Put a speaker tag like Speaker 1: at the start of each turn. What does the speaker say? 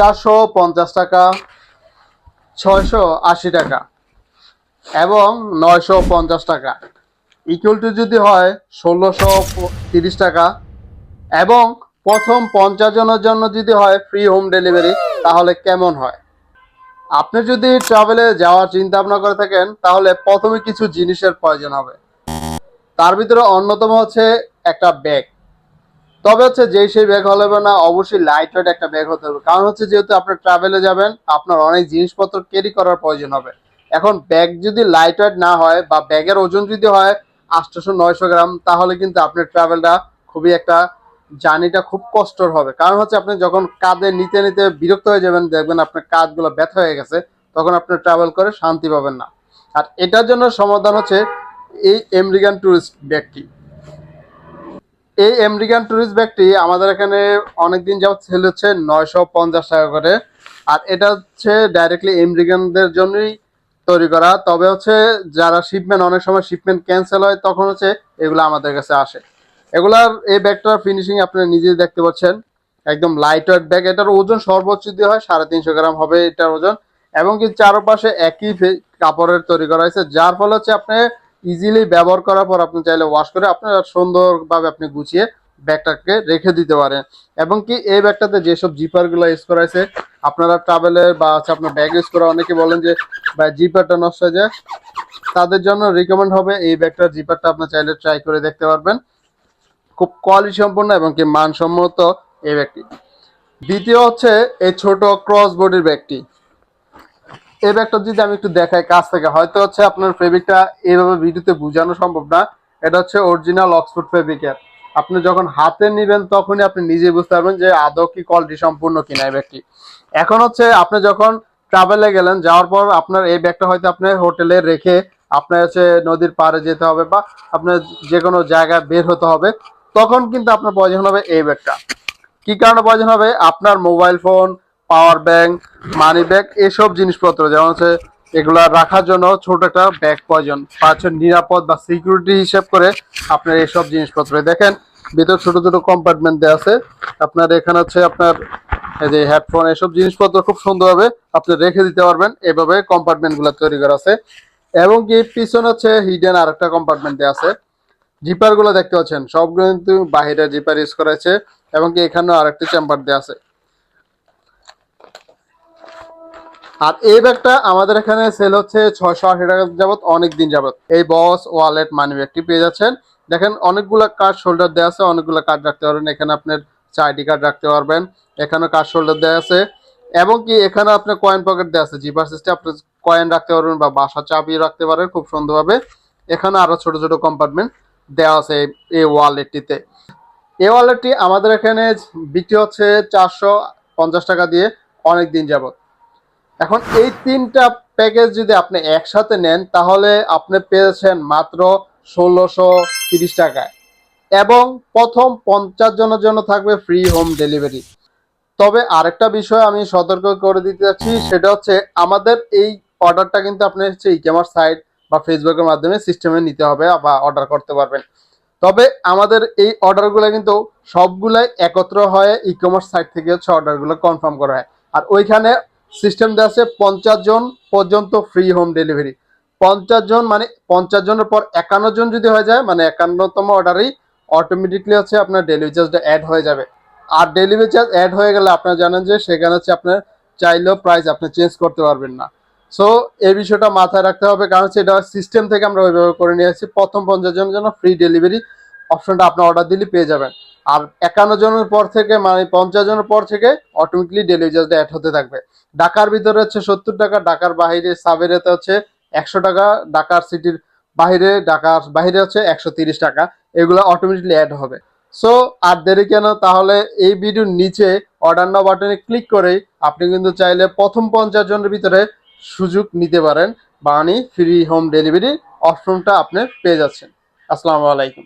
Speaker 1: চারশো পঞ্চাশ টাকা, ছয়শো আশি টাকা এবং নয়শো পঞ্চাশ টাকা। ইকুয়াল টু যদি হয় ষোলোশো তিরিশ টাকা এবং প্রথম পঞ্চাশ জনের জন্য যদি হয় ফ্রি হোম ডেলিভারি তাহলে কেমন হয়? আপনি যদি ট্রাভেলে যাওয়ার চিন্তা ভাবনা করে থাকেন, তাহলে প্রথমে কিছু জিনিসের প্রয়োজন হবে। তার ভিতরে অন্যতম হচ্ছে একটা ব্যাগ তবে হচ্ছে যেই সেই ব্যাগ হলে হবে না, অবশ্যই লাইট ওয়েট একটা ব্যাগ হতে হবে। কারণ হচ্ছে যেহেতু আপনি ট্রাভেলে যাবেন, আপনার অনেক জিনিসপত্র ক্যারি করার প্রয়োজন হবে। এখন ব্যাগ যদি লাইট ওয়েট না হয় বা ব্যাগের ওজন যদি হয় আটশোশো নয়শো গ্রাম, তাহলে কিন্তু আপনার ট্রাভেলটা খুবই একটা জার্নিটা খুব কষ্টর হবে। কারণ হচ্ছে আপনি যখন কাঁধে নিতে নিতে বিরক্ত হয়ে যাবেন, দেখবেন আপনার কাঁধগুলো ব্যথা হয়ে গেছে, তখন আপনি ট্রাভেল করে শান্তি পাবেন না। আর এটার জন্য সমাধান হচ্ছে এই আমেরিকান ট্যুরিস্ট ব্যাগটি এই আমেরিকান ট্যুরিস্ট ব্যাগটি আমাদের এখানে অনেকদিন যাবত সেল হচ্ছে নয়শো পঞ্চাশ টাকা করে। আর এটা হচ্ছে ডাইরেক্টলি আমেরিকানদের জন্যই তৈরি করা। তবে হচ্ছে যারা শিপমেন্ট অনেক সময় শিপমেন্ট ক্যান্সেল হয়, তখন হচ্ছে এগুলো আমাদের কাছে আসে। এগুলার এই ব্যাগটার ফিনিশিং আপনি নিজেই দেখতে পাচ্ছেন। একদম লাইট ওয়েট ব্যাগ এটার ওজন সর্বোচ্চ দিয়ে হয় সাড়ে তিনশো গ্রাম হবে এটার ওজন। এবং কি চারপাশে একই কাপড়ের তৈরি করা হয়েছে। যার ফলে হচ্ছে আপনি ইজিলি ব্যবহার করার পর আপনি চাইলে ওয়াশ করে আপনার সুন্দরভাবে আপনি গুছিয়ে ব্যাগটাকে রেখে দিতে পারেন। এবং কি এই ব্যাগটাতে যেসব জিপারগুলো ইউজ করা হয়েছে, আপনারা ট্রাভেলের বা হচ্ছে আপনার ব্যাগ ইউজ করা অনেকে বলেন যে, ভাই, জিপারটা নষ্ট হয়ে যায়। তাদের জন্য রিকমেন্ড হবে এই ব্যাগটার জিপারটা আপনি চাইলে ট্রাই করে দেখতে পারবেন। খুব কোয়ালিটি সম্পন্ন এবং কি মানসম্মত এই ব্যাগটি। দ্বিতীয় হচ্ছে এই ছোট ক্রস বডির ব্যাগটি। এই ব্যাগটা যদি আমি একটু দেখাই কাছ থেকে, হয়তো হচ্ছে আপনার ফেব্রিকটা এইভাবে ভিডিওতে বোঝানো সম্ভব না। এটা হচ্ছে অরিজিনাল অক্সফোর্ড ফেব্রিকের আপনি যখন হাতে নেবেন তখনই আপনি নিজে বুঝতে পারবেন যে আদৌ কি কোয়ালিটি সম্পূর্ণ কিনা এই ব্যাগটি। এখন হচ্ছে আপনি যখন ট্রাভেলে গেলেন, যাওয়ার পর আপনার এই ব্যাগটা হয়তো আপনি হোটেলে রেখে আপনার হচ্ছে নদীর পাড়ে যেতে হবে বা আপনার যে কোনো জায়গায় বের হতে হবে, তখন কিন্তু আপনার প্রয়োজন হবে এই ব্যাগটা। কি কারণে প্রয়োজন হবে? আপনার mobile phone power bank money bag এসব জিনিসপত্র, যেমন হচ্ছে এগুলা রাখার জন্য ছোট একটা ব্যাগ প্রয়োজন বা নিরাপদ বা সিকিউরিটি হিসেব করে আপনার এইসব জিনিসপত্র। দেখেন, ভিতর ছোট ছোট কম্পার্টমেন্ট দেওয়া আছে। আপনার এখানে হচ্ছে আপনার এই যে হেডফোন এসব জিনিসপত্র খুব সুন্দরভাবে আপনি রেখে দিতে পারবেন। এভাবে কম্পার্টমেন্টগুলো তৈরি করা আছে। এবং কি পিছনে হচ্ছে হিডেন আরেকটা কম্পার্টমেন্ট দেওয়া আছে। জিপারগুলো দেখতে পাচ্ছেন, সবগুলো কিন্তু বাহিরে জিপার ইউজ করা হয়েছে। এবং কি এখানেও আরেকটি চেম্বার দেওয়া আছে। আর এই ব্যাগটা আমাদের এখানে সেল হচ্ছে ছয়শো আশি টাকা যাবত অনেক দিন যাবত এই বস ওয়ালেট মানি ব্যাগটি পেয়ে যাচ্ছেন। দেখেন, অনেকগুলো কার্ড শোল্ডার দেওয়া আছে, অনেকগুলো কার্ড রাখতে পারবেন। এখানে আপনার আইডি কার্ড রাখতে পারবেন। এখানে কার্ড শোল্ডার দেওয়া আছে। এবং কি এখানে আপনার কয়েন পকেট দেওয়া আছে। জিপার সিস্টেম আপনি কয়েন রাখতে পারবেন বা বাসা চাবি রাখতে পারেন খুব সুন্দরভাবে। এখানে আরও ছোট ছোট কম্পার্টমেন্ট দেওয়া আছে এই- এই ওয়ালেটটিতে এই ওয়ালেটটি আমাদের এখানে বিক্রি হচ্ছে চারশো পঞ্চাশ টাকা দিয়ে, অনেক দিন যাবত এখন এই তিনটা প্যাকেজ যদি আপনি একসাথে নেন, তাহলে আপনি পেয়েছেন মাত্র ষোলোশো তিরিশ টাকায়। এবং প্রথম পঞ্চাশ জনের জন্য থাকবে ফ্রি হোম ডেলিভারি তবে আরেকটা বিষয় আমি সতর্ক করে দিতে যাচ্ছি সেটা হচ্ছে আমাদের এই অর্ডারটা কিন্তু আপনি হচ্ছে ই কমার্স সাইট বা ফেসবুকের মাধ্যমে সিস্টেমে নিতে হবে বা অর্ডার করতে পারবেন। তবে আমাদের এই অর্ডারগুলো কিন্তু সবগুলাই একত্র হয়ে ই কমার্স সাইট থেকে হচ্ছে অর্ডারগুলো কনফার্ম করা হয়। আর ওইখানে সিস্টেম দেওয়া আছে পঞ্চাশ জন পর্যন্ত ফ্রি হোম ডেলিভারি পঞ্চাশ জন মানে পঞ্চাশ জনের পর একান্ন জন যদি হয়ে যায় মানে একান্নতম অর্ডারেই অটোমেটিকলি হচ্ছে আপনার ডেলিভারি চার্জটা অ্যাড হয়ে যাবে। আর ডেলিভারি চার্জ অ্যাড হয়ে গেলে আপনারা জানেন যে সেখানে হচ্ছে আপনার চাইলেও প্রাইস আপনি চেঞ্জ করতে পারবেন না। সো এই বিষয়টা মাথায় রাখতে হবে, কারণ হচ্ছে এটা সিস্টেম থেকে আমরা ওইভাবে করে নিয়ে আসছি। প্রথম পঞ্চাশ জনের জন্য ফ্রি ডেলিভারি অপশনটা আপনি অর্ডার দিলে পেয়ে যাবেন। আর একান্ন জনের পর থেকে মানে পঞ্চাশ জনের পর থেকে অটোমেটিকলি ডেলিভারি চার্জটা অ্যাড হতে থাকবে। ঢাকার ভিতরে হচ্ছে সত্তর টাকা, ঢাকার বাইরে সাবেরেতে হচ্ছে একশো টাকা, ঢাকার সিটির বাইরে ঢাকার বাইরে হচ্ছে একশো তিরিশ টাকা। এগুলো অটোমেটিকলি অ্যাড হবে। সো আর দেরি কেন? তাহলে এই ভিডিওর নিচে অর্ডার নাও বাটনে ক্লিক করেই আপনি কিন্তু চাইলে প্রথম পঞ্চাশ জনের ভিতরে সুযোগ নিতে পারেন। বানি ফ্রি হোম ডেলিভারি অপশনটা আপনি পেয়ে যাচ্ছেন। আসসালামু আলাইকুম।